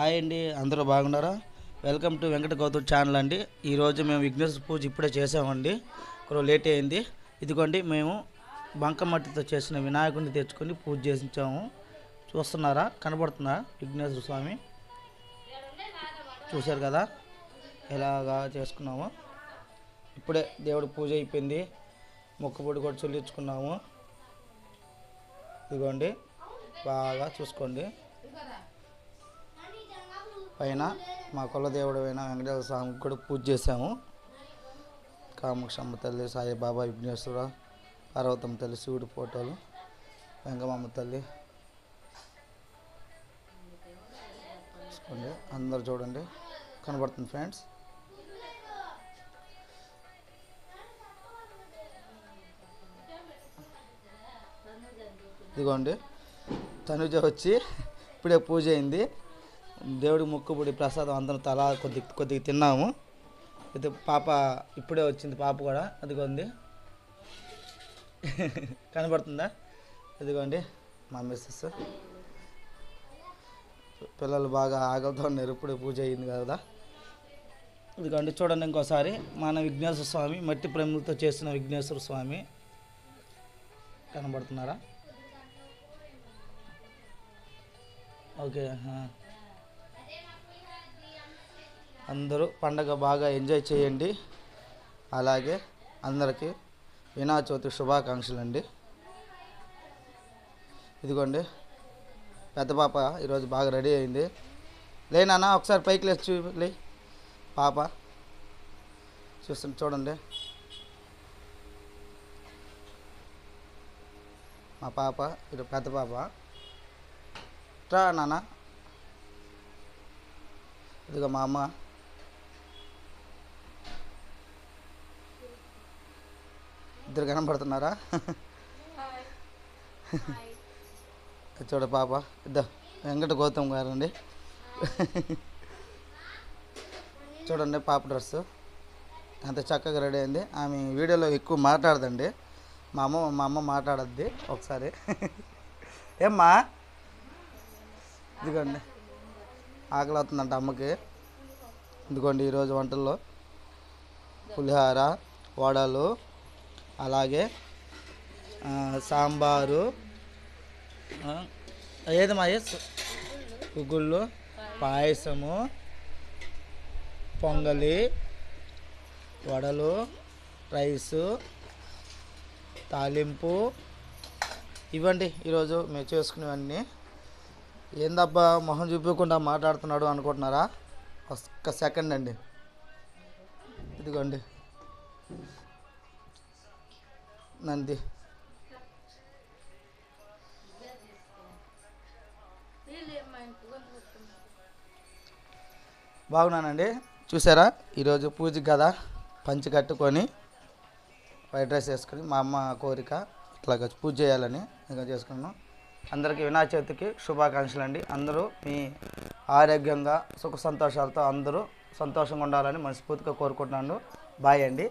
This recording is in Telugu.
హాయ్ అండి అందరూ బాగున్నారా? Welcome to Venkata Gautam channel అండి. ఈరోజు మేము విఘ్నేశ్వర పూజ ఇప్పుడే చేసామండి కొంచెం లేట్ అయింది. ఇదిగోండి మేము బంకమట్టితో చేసిన వినాయకుడిని తెచ్చుకొని పూజ చేసించాము చూస్తున్నారా? కనబడుతుందా విఘ్నేశ్వర స్వామి? చూశారు కదా? ఎలాగా చేసుకున్నాము. ఇప్పుడే దేవుడు పూజ అయిపోయింది. మొక్కపొడి కూడా చెల్లించుకున్నాము. ఇదిగోండి బాగా చూసుకోండి. పైన మా కులదేవుడు అయిన వెంకటేశ్వర స్వామికి కూడా పూజ చేశాము. కామాక్షమ్మ తల్లి సాయిబాబా విఘ్నేశ్వర పార్వతమ్మ తల్లి శివుడి ఫోటోలు వెంగమమ్మ తల్లి. చూసుకోండి అందరు చూడండి కనబడుతుంది ఫ్రెండ్స్. ఇదిగోండి తనుజ వచ్చి ఇప్పుడే పూజ అయింది. దేవుడి మొక్కుబడి ప్రసాదం అందరం తలా కొద్ది కొద్దిగా తిన్నాము. అయితే పాప ఇప్పుడే వచ్చింది పాప కూడా. అదిగోండి. కనబడుతుందా? ఇదిగోండి మా మిస్సెస్. పిల్లలు బాగా ఆకలితో ఉన్నారు ఇప్పుడే పూజ అయింది కదా. ఇదిగోండి చూడండి ఇంకోసారి. మన విఘ్నేశ్వర స్వామి మట్టి ప్రేములతో చేసిన విఘ్నేశ్వర స్వామి. కనబడుతున్నారా? ఓకే అందరూ పండగ బాగా ఎంజాయ్ చేయండి. అలాగే అందరికీ వినాయక చవితి శుభాకాంక్షలు అండి ఇదిగోండి పెద్ద పాప ఈరోజు బాగా రెడీ అయింది. లేనా ఒకసారి పైకి లేచి చూపి పాప చూస్తుంది చూడండి. మా పాప ఇది పెద్ద పాప. రా నాన్న. ఇదిగో మా అమ్మ. ఇద్దరు కనపడుతున్నారా చూడ పాప ఇద్దా వెంకట గౌతమ్ గారు అండి చూడండి పాప డ్రెస్సు. ఎంత చక్కగా రెడీ అయింది. ఆమె వీడియోలో ఎక్కువ మాట్లాడదండి. మా అమ్మ మా అమ్మ మాట్లాడద్ది ఒకసారి. ఏమ్మా? ఇదిగోండి. ఆకలి అవుతుందంట అమ్మకి. ఇదిగోండి ఈరోజు వంటల్లో పులిహోర వడలు అలాగే సాంబారు ఏది ఏదమ్మా గుగ్గుళ్ళు పాయసము పొంగలి వడలు రైసు తాలింపు ఇవ్వండి ఈరోజు మేము చేసుకునేవన్నీ. ఏందబ్బా మొహం చూపించకుండా మాట్లాడుతున్నాడు అనుకుంటున్నారా? ఒక్క సెకండ్ అండి. ఇదిగోండి. నంది. బాగున్నానండి. చూసారా? ఈరోజు పూజ కదా పంచి కట్టుకొని వైట్ రైస్ వేసుకొని మా అమ్మ కోరిక ఇట్లాగ పూజ చేయాలని ఇంకా చేసుకున్నాను అందరికీ వినాయక చవితికి శుభాకాంక్షలు అండి. అందరూ మీ ఆరోగ్యంగా సుఖ సంతోషాలతో అందరూ సంతోషంగా ఉండాలని మనస్ఫూర్తిగా కోరుకుంటున్నాను. బాయ్ అండి.